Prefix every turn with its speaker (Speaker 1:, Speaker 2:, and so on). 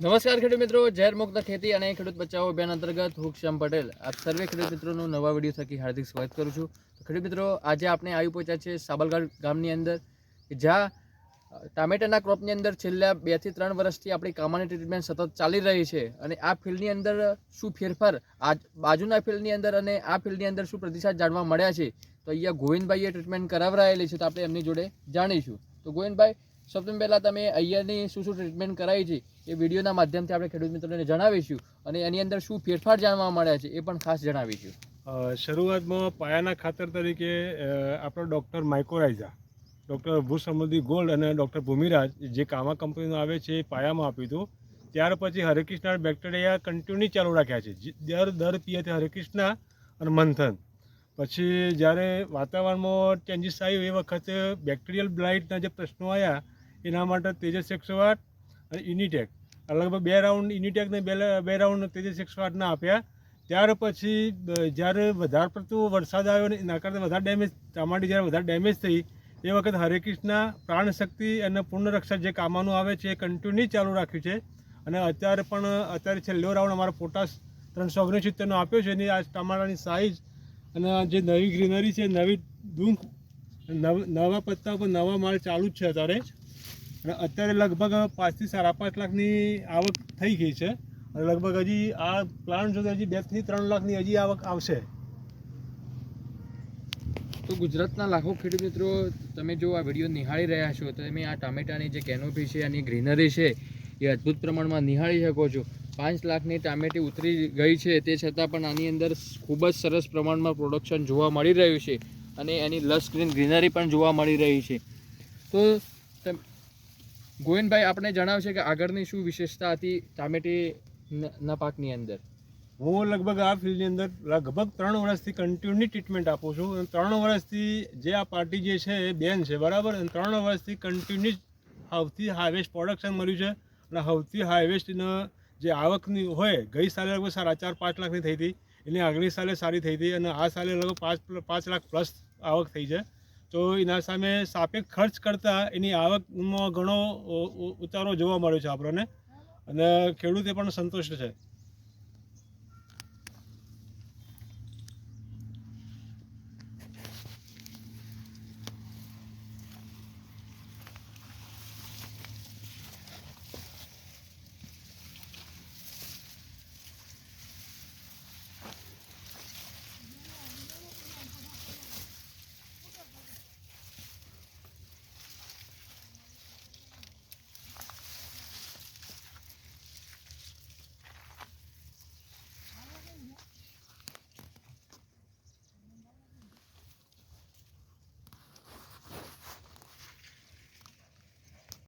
Speaker 1: નમસ્કાર ખેડૂત મિત્રો, ઝેર મુક્ત ખેતી અને ખેડૂત બચાવો અભિયાન અંતર્ગત હું પટેલ. આપ સર્વે ખેડૂત મિત્રોનું નવા વીડિયો થકી હાર્દિક સ્વાગત કરું છું. ખેડૂત મિત્રો, આજે આપણે આવી પહોંચ્યા છે સાબલગઢ ગામની અંદર જ્યાં ટામેટાના ક્રોપની અંદર છેલ્લા બેથી ત્રણ વર્ષથી આપણી કામાની ટ્રીટમેન્ટ સતત ચાલી રહી છે. અને આ ફિલ્ડની અંદર શું ફેરફાર, આ બાજુના ફિલ્ડની અંદર અને આ ફિલ્ડની અંદર શું પ્રતિસાદ જાણવા મળ્યા છે? તો અહીંયા ગોવિંદભાઈએ ટ્રીટમેન્ટ કરાવરાયેલી છે તો આપણે એમની જોડે જાણીશું. તો ગોવિંદભાઈ સૌથી પહેલાં તમે અહીંયાની શું શું ટ્રીટમેન્ટ કરાવી છે એ વિડીયોના માધ્યમથી આપણે ખેડૂત મિત્રોને જણાવીશું અને એની અંદર શું ફેરફાર જાણવા મળ્યા છે એ પણ ખાસ જણાવીશું.
Speaker 2: શરૂઆતમાં પાયાના ખાતર તરીકે આપણો doctor mycorrhiza doctor Bhusamriddhi gold અને ડૉક્ટર ભૂમિરાજ જે કામા કંપનીનું આવે છે એ પાયામાં આપ્યું હતું. ત્યાર પછી હરેકૃષ્ણ બેક્ટેરિયા કન્ટિન્યુ ચાલુ રાખ્યા છે. દર દર તે હરેકૃષ્ણ અને મંથન. પછી જ્યારે વાતાવરણમાં ચેન્જીસ આવ્યું એ વખતે બેક્ટેરિયલ બ્લાઇટના જે પ્રશ્નો આવ્યા એના માટે તેજસ એકસો આઠ અને યુનિટેક લગભગ બે રાઉન્ડ ઇનિટેક ને બે બે રાઉન્ડ તેજસ એકસો આઠના આપ્યા. ત્યાર પછી જ્યારે વધારે પડતું વરસાદ આવ્યો ને એના કરતાં વધારે ડેમેજ ટમાટી જ્યારે વધારે ડેમેજ થઈ, એ વખત હરેકૃષ્ણ પ્રાણશક્તિ અને પૂર્ણરક્ષા જે કામાનું આવે છે એ કન્ટિન્યુ ચાલુ રાખ્યું છે. અને અત્યારે પણ, અત્યારે છેલ્લો રાઉન્ડ અમારો પોટાશ ત્રણસો ઓગણસિત્તેરનો આપ્યો છે. એની આ ટમાટાની સાઇઝ અને જે નવી ગ્રીનરી છે, નવી ડુંક નવ- પત્તા પર નવા માળ ચાલુ જ છે અત્યારે. અને અત્યારે લગભગ પાંચથી સાડા પાંચ લાખની આવક થઈ ગઈ છે. અને લગભગ હજી આ પ્લાન્ટ જો હજી બેથી ત્રણ લાખની હજી આવક આવશે.
Speaker 1: તો ગુજરાતના લાખો ખેડૂત મિત્રો, તમે જો આ વીડિયો નિહાળી રહ્યા છો, તો તમે આ ટામેટાની જે કેનોપી છે અને ગ્રીનરી છે, એ અદ્ભુત પ્રમાણમાં નિહાળી શકો છો. પાંચ લાખની ટામેટી ઉતરી ગઈ છે, તે છતાં પણ આની અંદર ખૂબ જ સરસ પ્રમાણમાં પ્રોડક્શન જોવા મળી રહ્યું છે. અને એની લસ ગ્રીન ગ્રીનરી પણ જોવા મળી રહી છે. તો ગોવિંદભાઈ આપણે જણાવશે કે આગળની શું વિશેષતા હતી ટામેટી ના પાકની અંદર?
Speaker 2: હું લગભગ આ ફિલ્ડની અંદર લગભગ ત્રણ વર્ષથી કન્ટિન્યુ ટ્રીટમેન્ટ આપું છું. અને ત્રણ વર્ષથી જે આ પાર્ટી જે છે એ બેન છે, બરાબર? અને ત્રણ વર્ષથી કન્ટિન્યુ સૌથી હાઇવેસ્ટ પ્રોડક્શન મળ્યું છે. અને સૌથી હાઇવેસ્ટનો જે આવકની હોય, ગઈ સાલે લગભગ સાડા ચાર, પાંચ લાખની થઈ હતી. એની આગલી સાલે સારી થઈ હતી અને આ સાલે લગભગ પાંચ પાંચ લાખ પ્લસ આવક થઈ છે. તો એના સામે સાપેક્ષ ખર્ચ કરતાં એની આવકમાં ઘણો ઉતારો જોવા મળ્યો છે આપણને. અને ખેડૂતે પણ સંતુષ્ટ છે.